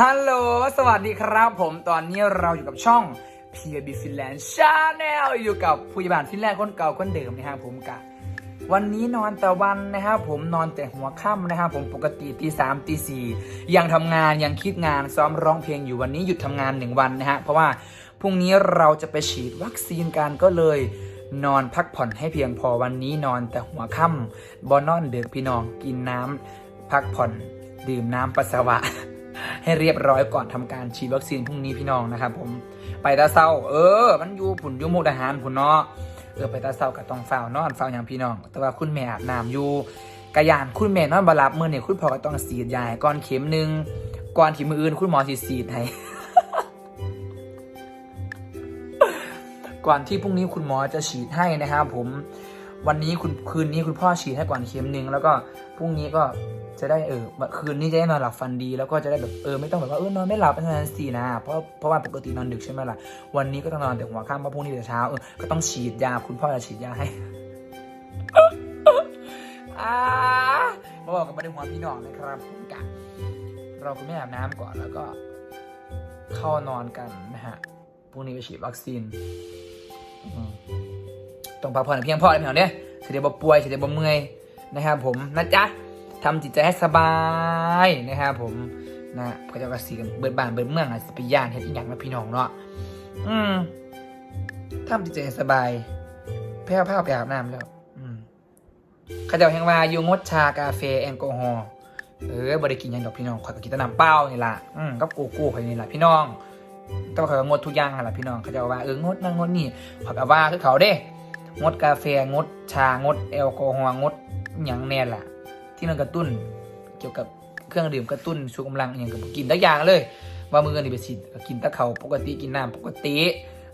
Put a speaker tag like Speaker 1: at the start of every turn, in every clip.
Speaker 1: ฮัลโหล สวัสดีครับผม ตอนนี้เราอยู่กับช่อง PB Finland Channel อยู่กับผู้ใหญ่บ้านฟินแลนด์คนเก่าคนเดิมนะครับผมกะ วันนี้นอนแต่วันนะครับผมนอนแต่หัวค่ำนะครับผมปกติตีสามตีสี่ยังทำงานยังคิดงานซ้อมร้องเพลงอยู่วันนี้หยุดทำงานหนึ่งวันนะฮะเพราะว่าพรุ่งนี้เราจะไปฉีดวัคซีนกันก็เลยนอนพักผ่อนให้เพียงพอวันนี้นอนแต่หัวค่ำบอนอนเดือกพี่น้องกินน้ำพักผ่อนดื่มน้ำปัสสาวะ ให้เรียบร้อยก่อนทำการฉีดวัคซีนพรุ่งนี้พี่น้องนะครับผมไปตาเศร้า เออ มันอยู่ผุนอยุมุกดาหารผุนเนาะเออไปตาเศร้ากับต้องเฝ้านอนเฝ้าอย่างพี่น้อง แต่ว่าคุณแม่อาบน้ำอยู่กระยานคุณแม่นอนบารับมือเนี่ยคุณพ่อก็ต้องสีดยาให้ก่อนเข็มหนึ่งก่อนที่มืออื่นคุณหมอสีสีดให้ก่อนที่พรุ่งนี้คุณหมอจะฉีดให้นะครับผมวันนี้คุณคืนนี้คุณพ่อฉีดให้ก่อนเข็มหนึ่งแล้วก็พรุ่งนี้ก็ จะได้เออคืนนี้จะได้นอนหลับฝันดี แล้วก็จะได้แบบเออไม่ต้องแบบว่าเออนอนไม่หลับเป็นนานสี่นะเพราะเพราะว่าปกตินอนดึกใช่ไหมล่ะวันนี้ก็ต้องนอนแต่หัวค่ำเพราะพรุ่งนี้แต่เช้าเออก็ต้องฉีดยาคุณพ่อจะฉีดยาให้อ่ามาบอกกับประเด็นหัวพี่น้องนะครับผมกะเราคุณแม่อาบน้ำก่อนแล้วก็ เข้านอนกันนะฮะพรุ่งนี้ไปฉีดวัคซีนต้องพักผ่อนเพียงพอเลยพี่น้องเนี่ยเสียเดียวบ่ป่วยเสียเดียวบ่เมื่อยนะครับผมนะจ๊ะ ทำจิตใจให้สบายนะครับผมนะพระเจ้ากสีกันเบิดบานเบิดเมืองอะสิไปย่านเฮ็ดอีหยังนะพี่น้องเนาะอืมทำจิตใจให้สบายแพ้วผ้าไปอาบน้ำแล้วอืมเขาเจ้าแห่งว่าอยู่งดชากาแฟแอลกอฮอล์เออบริกินยังดอกพี่น้องข่อยก็กินแต่น้ำเปล่านี่ล่ะอืมกับกูกูข่อยนี่ล่ะพี่น้อง แต่ว่าเขาก็งดทุกอย่างหั่นล่ะพี่น้องเขาจะว่าเอองดนั่นงดนี่เขาก็ว่าคือเขาเด้ งดกาแฟงดชางดแอลกอฮอล์งดหยังแน่ล่ะ ที่มันกระตุ้น เกี่ยวกับเครื่องดื่มกระตุ้นชูกำลังอย่างกับกินทุกอย่างเลย ว่ามือนี่ไปฉีดก็กินตะเขาปกติกินน้ำปกติ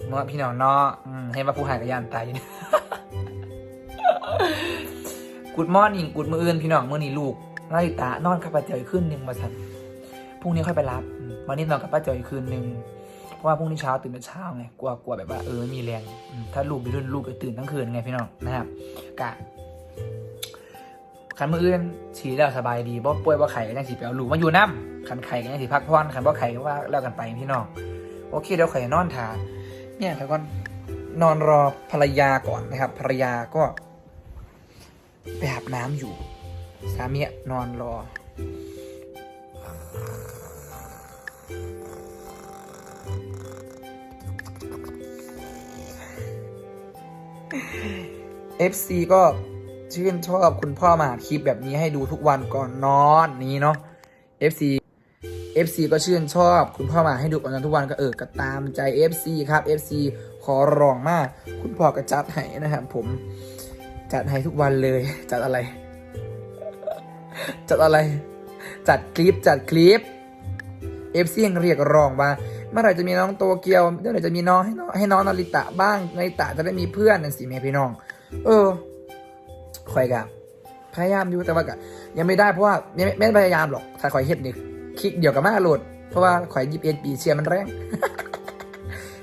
Speaker 1: เนาะพี่น้องเนาะให้มาผู้หายกับยานตายกูดมอร์นิ่งกูดมืออื่นพี่น้องมื่อนี้ลูกนาฬิตานอนกับป้าเจอยขึ้นหนึ่งมาสันพรุ่งนี้ค่อยไปรับ วันนี้นอนกับป้าเจอยคืนหนึ่งเพราะว่าพรุ่งนี้เช้าตื่นแต่เช้าไงกลัวกลัวแบบว่าเออไม่มีแรง ถ้าลูกไปรุ่นลูกจะตื่นทั้งคืนไงพี่น้องนะครับกะ ขันมืออื่นฉีแล้วสบายดีเพราะป่วยว่ไข่ยังฉีดไปเอาลูกมาอยู่น้ำขันไข่ยังฉีพักผ่อนขันว่ไข่ก็ว่าแล้วกันไปพี่น้องโอเคเดี๋ยวไข่นอนทาเนี่ยแล้วก็นอนรอภรรยาก่อนนะครับ ภรรยาก็ไปอาบน้ำอยู่ สามีนอนรอ FC ก็ ชื่นชอบคุณพ่อมาคลิปแบบนี้ให้ดูทุกวันก่อนนอนนี้เนาะ FC FC ก็ชื่นชอบคุณพ่อมาให้ดูก่อนนอนทุกวันก็เออก็ตามใจ FC ครับ FC ขอร้องมาก คุณพ่อก็จัดให้นะครับผมจัดให้ทุกวันเลย จัดอะไร จัดอะไร จัดคลิปจัดคลิป FC ยังเรียกร้องว่าเมื่อไหร่จะมีน้องโตเกียวเมื่อไหร่จะมีน้องให้น้องให้น้องนาริตะบ้างนาริตะจะได้มีเพื่อนนั่นสิแม่พี่น้อง เออ คอยกับพยายามอยู่แต่ว่าก็ยังไม่ได้เพราะว่าไม่ไม่พยายามหรอกถ้าคอยเฮ็ดนี่คลิกเดียวกับมาโหลด เพราะว่าคอยยิบเอ็นปีเชียร์มันแรง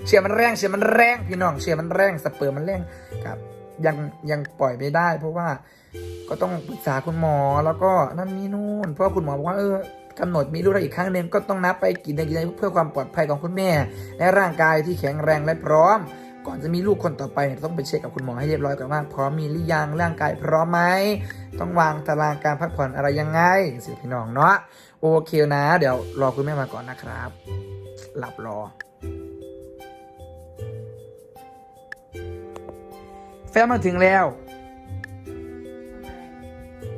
Speaker 1: เชียร์มันแรงเชียร์มันแรงพี่น้องเชียร์มันแรงสเปิร์มมันแรงครับยังยังปล่อยไม่ได้ เพราะว่าก็ต้องปรึกษาคุณหมอแล้วก็นั่นนี่นู่นเพราะคุณหมอบอกว่าเออกำหนดมีลูกได้อีกครั้งหนึ่งก็ต้องนับไปกินได้กินได้เพื่อความปลอดภัยของคุณแม่ และร่างกายที่แข็งแรงและพร้อม ก่อนจะมีลูกคนต่อไปเนี่ยต้องไปเช็คกับคุณหมอให้เรียบร้อยก่อนว่าพร้อมมีหรือยังร่างกายพร้อมไหมต้องวางตารางการพักผ่อนอะไรยังไงสิพี่น้องเนาะโอเคนะ เดี๋ยวรอคุณแม่มาก่อนนะครับ หลับรอแฟนมาถึงแล้ว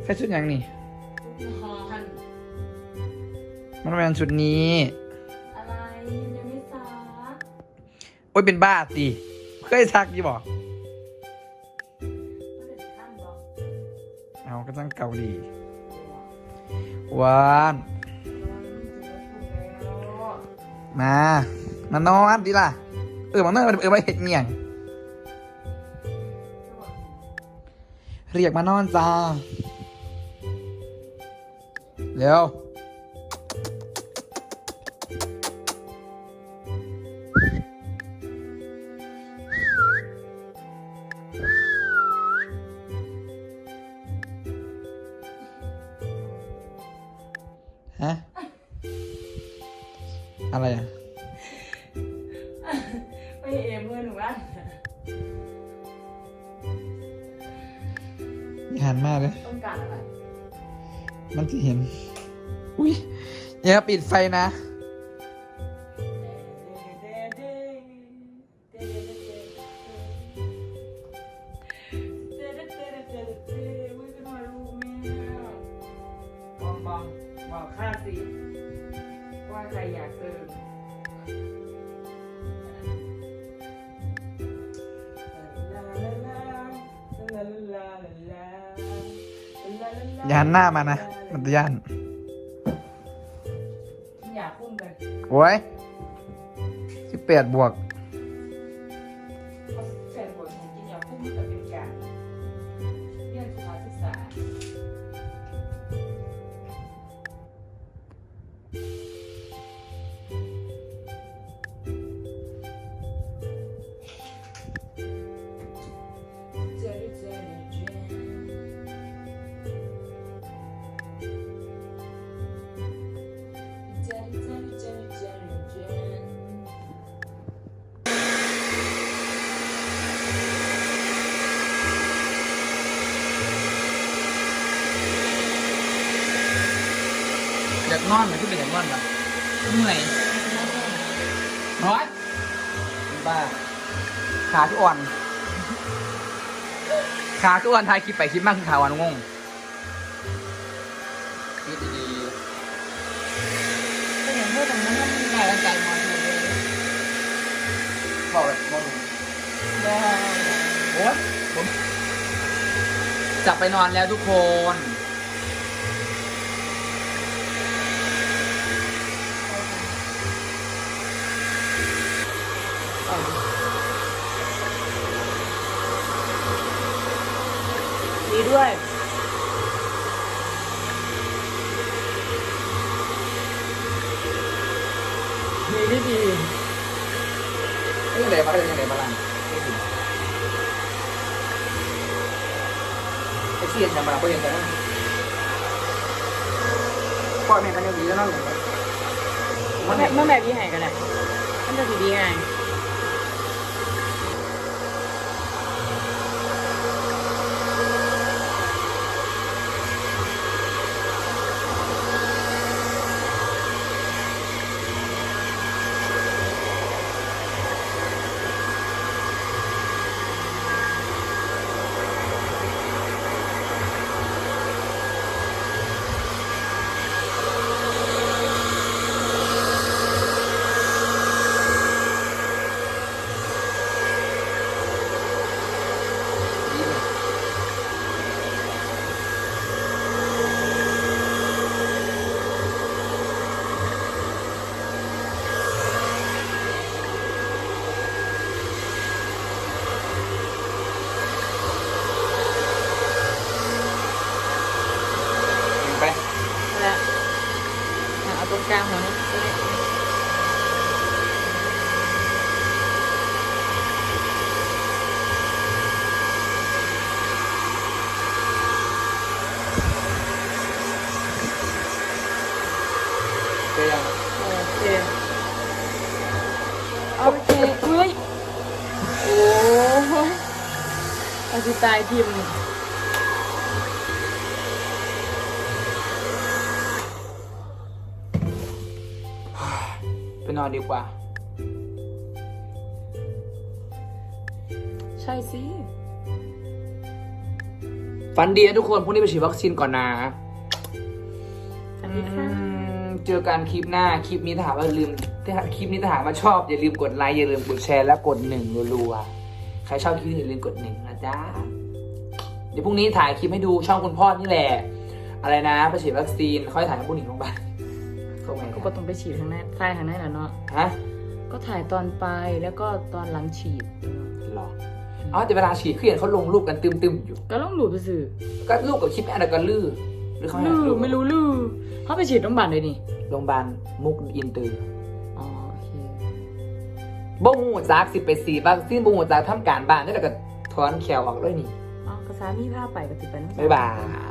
Speaker 1: แฟนชุดยังนี่
Speaker 2: คอคัน
Speaker 1: มันเป็นชุดนี้
Speaker 2: อะไรยังไม่ซัก
Speaker 1: โอ้ยเป็นบ้าสิ เคยซักยี่บอก
Speaker 2: ก็เด็ดขั้นบอก
Speaker 1: เอาก็ตั้งเกาหลีหวานมามานอนดิล่ะ เออมานอนเออมาเห็ดเงี่ยง เรียกมานอนจ้าเร็ว อะไรอะ
Speaker 2: ไปเอมเพื่อนหนูว่า
Speaker 1: อย่าหันมากเลย
Speaker 2: ต้องการอะไร
Speaker 1: มันจะเห็น อุ้ยอย่าปิดไฟนะ
Speaker 2: อย่า
Speaker 1: หันหน้ามานะ มันจะย่าน
Speaker 2: อยากคุ้มกัน
Speaker 1: โอ้ยสิบแปดบวก
Speaker 2: นอน
Speaker 1: ไหมที่เป็นอยากนอนไหมเหนื่อยน้อยบ้าขาทุกอ่อน ขาทุกอ่อนทายคลิปไปคลิปมากคือขาอ่อนงงคิดดี
Speaker 2: ก็อย่างเพื่อนตรงนั้นมันได้ร่างกายมันเลย
Speaker 1: ๆบอกเลยมองดู
Speaker 2: ได้
Speaker 1: โอ๊ยผมจับไปนอนแล้วทุกคน
Speaker 2: ดีด้วย ดีที่ดี
Speaker 1: นี่ยังไงมาเป็นยังไงมาลังไอ้เสียนยังมาก็ยังจะนั่งปล่อยแม่กันยังดีแล้วนั่งอยู่
Speaker 2: เมื่อแบบเมื่อแบบยี่หายกันแหละมันจะดีดีไง trang vào nó Okay. Okay, ui. Ồ. Ở thì tài điểm này. นี้จะได้
Speaker 1: ไปยัง
Speaker 2: โอเคโอเคอุ้ยโอ้ยอาจิตายพิมพ์
Speaker 1: ไปนอนดีกว่า
Speaker 2: ใช่สิ
Speaker 1: ฝันดีนะทุกคนพรุ่งนี้ไปฉีดวัคซีนก่อนนะ
Speaker 2: สวัสดีค่ะ
Speaker 1: อืมเจอกันคลิปหน้า คลิปนี้ถ้าหากว่าลืมถ้าคลิปนี้ถ้าหากว่าชอบอย่าลืมกดไลค์อย่าลืมกดแชร์และกดหนึ่งรัวๆใครชอบคลิปนี้อย่าลืมกดหนึ่งนะจ๊ะ เดี๋ยวพรุ่งนี้ถ่ายคลิปให้ดูช่องคุณพ่อนี่แหละ อะไรนะไปฉีดวัคซีนค่อยถ่ายให้ผู้หญิงโรงพยาบาล เข้าไง
Speaker 2: ก็ต้องไปฉีดทางนั้นใต้ทางนั้นแหละเนาะ
Speaker 1: ฮะ
Speaker 2: ก็ถ่ายตอนไปแล้วก็ตอนหลังฉีด
Speaker 1: หรอเอาแต่เวลาฉีดเขาเห็นเขาลงรูปกันตึมๆอยู่
Speaker 2: ก็ต้องดูไปสื่อ
Speaker 1: ก็รูปกับคลิปแอนก็ลื่อหรือเขาให้
Speaker 2: ลือ
Speaker 1: รูป
Speaker 2: ไม่รู้ลือเขาไปฉีดโรงพยาบาลเลยนี่
Speaker 1: โรงพยาบาลมุกอินเตอร์
Speaker 2: อ๋อโอเค
Speaker 1: บ่หูจากสิไปสีวัคซีนบ่หูจากทำการบ้านนี่แล้วก็ถอนแขวออกเลยนี่
Speaker 2: อ๋อกระซามีผ้าไปก็ติดไปน้ำ
Speaker 1: บ๊ายบาย